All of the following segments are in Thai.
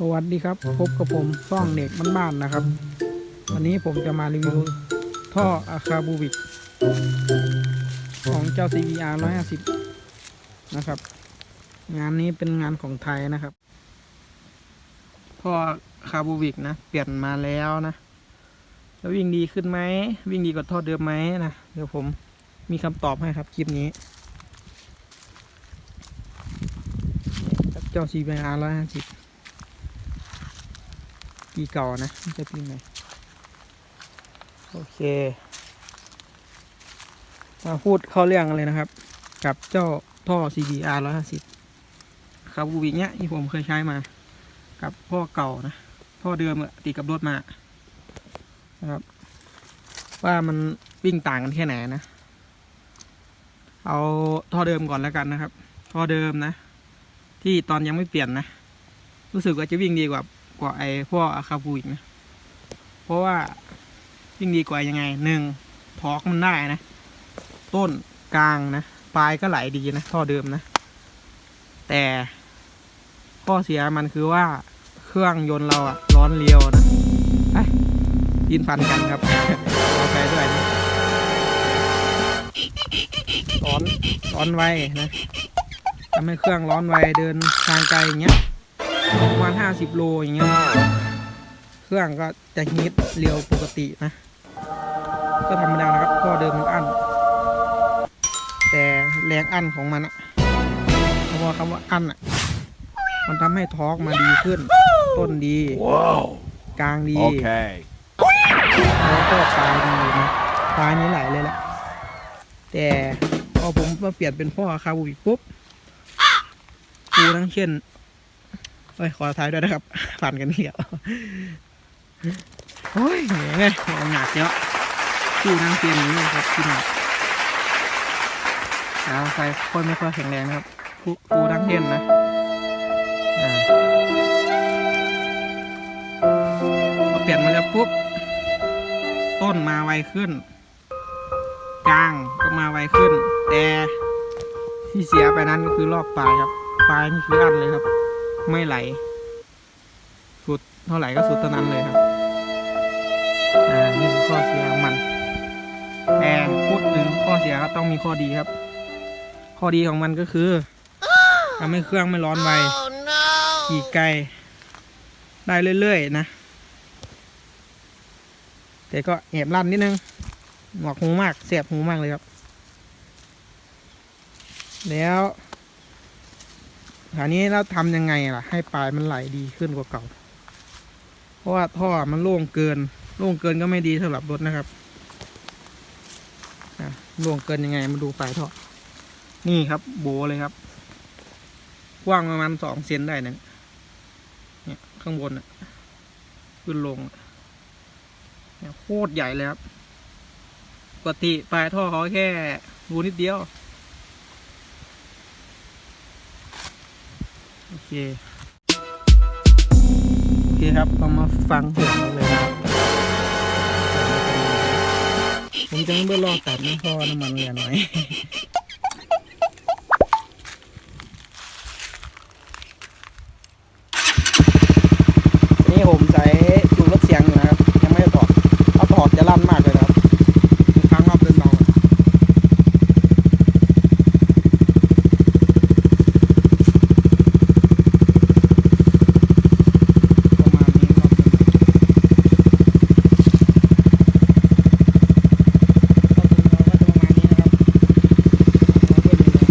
สวัสดีครับ พบกับผมซ่องเด็กบ้านๆนะครับ วันนี้ผมจะมารีวิวท่ออาคาบูบิกของเจ้า CVR 150 นะครับ งานนี้เป็นงานของไทยนะครับ ท่ออาคาบูบิกนะ เปลี่ยนมาแล้วนะ แล้ววิ่งดีขึ้นไหม วิ่งดีกว่าท่อเดิมไหมนะ เดี๋ยวผมมีคำตอบให้ครับคลิปนี้เจ้า CVR 150 ปีเก่านะไม่ใช่ปีใหม่โอเค มาพูดเข้าเรื่องเลยนะครับ กับเจ้าท่อ CBR 150ครับบูวิเนี้ยที่ผมเคยใช้มา กับพ่อเก่านะพ่อเดิมอะติดกับรถมานะครับ ว่ามันวิ่งต่างกันแค่ไหนนะ เอาท่อเดิมก่อนแล้วกันนะครับ ท่อเดิมนะ ที่ตอนยังไม่เปลี่ยนนะ รู้สึกว่าจะวิ่งดีกว่า กว่าไอ้พวกอาคาบูอีกนะ เพราะว่ายิ่งดีกว่ายังไงหนึ่งทอกมันได้นะ ต้นกลางนะ ปลายก็ไหลดีนะท่อเดิมนะ แต่ข้อเสียมันคือว่าเครื่องยนต์เราอะร้อนเร็วนะไอ้ยินฟันกันครับขอไปด้วยนะร้อนร้อนไวนะทำให้เครื่องร้อนไวเดินทางไกลอย่างเงี้ย ประมาณห้าสิบโลอย่างเงี้ย เครื่องก็จะฮิตเร็วปกตินะ ก็ธรรมดานะครับก็เดิมมันอั้น แต่แรงอั้นของมันอะเพราะว่าคำว่าอั้นอะมันทำให้ทอร์กมาดีขึ้น ต้นดี Whoa. กลางดี Okay. แล้วก็ปลายดีนะปลายนี้ไหลเลยแหละ แต่พอผมมาเปลี่ยนเป็นพ่อคาบูบิกปุ๊บกูทั้งเช่น เอ้ยขอท้ายด้วยนะครับผ่านกันเหี่ยวโอ้ยเหนื่อยไงเอาหนักเยอะกูทั้งเช่นนี้นะครับที่หนักแล้วใครค่อยไม่ค่อยแข็งแรงนะครับกูกูทั้งเช่นนะอ่าพอเปลี่ยนมาแล้วปุ๊บ ต้นมาไวขึ้น กลางก็มาไวขึ้น แต่ที่เสียไปนั้นก็คือรอบปลายครับ ปลายนี่คืออันเลยครับ ไม่ไหล สุดเท่าไหร่ก็สุดเท่านั้นเลยครับ อ่า นี่คือข้อเสียของมัน แต่พูดถึงข้อเสียก็ต้องมีข้อดีครับ ข้อดีของมันก็คือทำให้เครื่องไม่ร้อนไวขี่ไกล ได้เรื่อยๆนะ แต่ก็แอบลั่นนิดนึงหนวกหูมากเสียบหูมากเลยครับ แล้ว คราวนี้เราทำยังไงล่ะ ให้ปลายมันไหลดีขึ้นกว่าเก่า เพราะว่าท่อมันโล่งเกิน โล่งเกินก็ไม่ดีสำหรับรถนะครับโล่งเกินยังไงมาดูปลายท่อ นี่ครับ โบเลยครับ กว้างประมาณสองเซนได้นะเนี่ยข้างบนอะขึ้นลงเนี่ยโคตรใหญ่เลยครับ ปกติปลายท่อเขาแค่รูนิดเดียว โอ เคโอเคครับเรามาฟังเสียงเลยครับผมจะไม่เบื่อรอกตัดนะเพราะว่าน้ำมันเหลือน้อย นี่ผมใช้ดูรถเสียงอยู่นะครับ ยังไม่ได้ถอดถ้าถอดจะลั่นมากเลยนะครับครั้งรอบเดินเบาอะประมาณนี้รอบเดินเบารอบเดินเบาก็จะประมาณนี้นะครับเอาเพื่อนอยู่เลย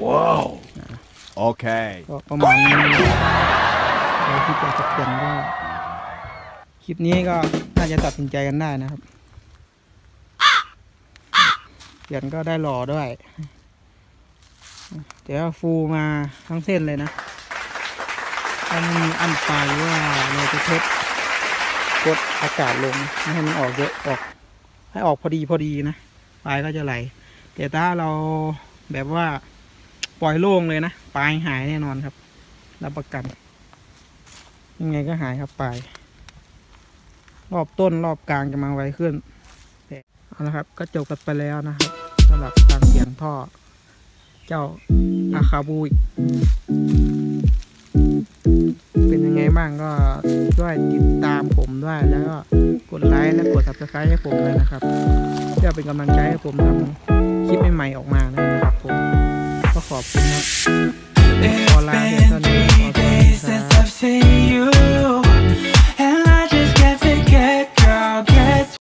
Whoa. Okay. ก็ประมาณนี้เราคิดอยากจะเปลี่ยนก็คลิปนี้ก็น่าจะตัดสินใจกันได้นะครับ เปลี่ยนก็ได้หล่อด้วย เดี๋ยวฟูมาทั้งเส้นเลยนะถ้ามันมีอันปลายว่าเราจะเทสกดอากาศลงไม่ให้มันออกเยอะออก ให้ออกพอดีพอดีนะปลายก็จะไหลแต่ถ้าเราแบบว่า ปล่อยโล่งเลยนะปลายหายแน่นอนครับ รับประกัน ยังไงก็หายครับปลาย รอบต้นรอบกลางจะมาไวขึ้นเอาละครับ ก็จบกันไปแล้วนะครับสำหรับการเปลี่ยนท่อ เจ้าอาคาบูเป็นยังไงบ้างก็ช่วยติดตามผมด้วยแล้วก็กดไลค์และกด subscribe ให้ผมเลยนะครับ เพื่อเป็นกำลังใจให้ผมทำคลิปใหม่ๆออกมา ขอบคุณครับ It's been three days since I've seen you.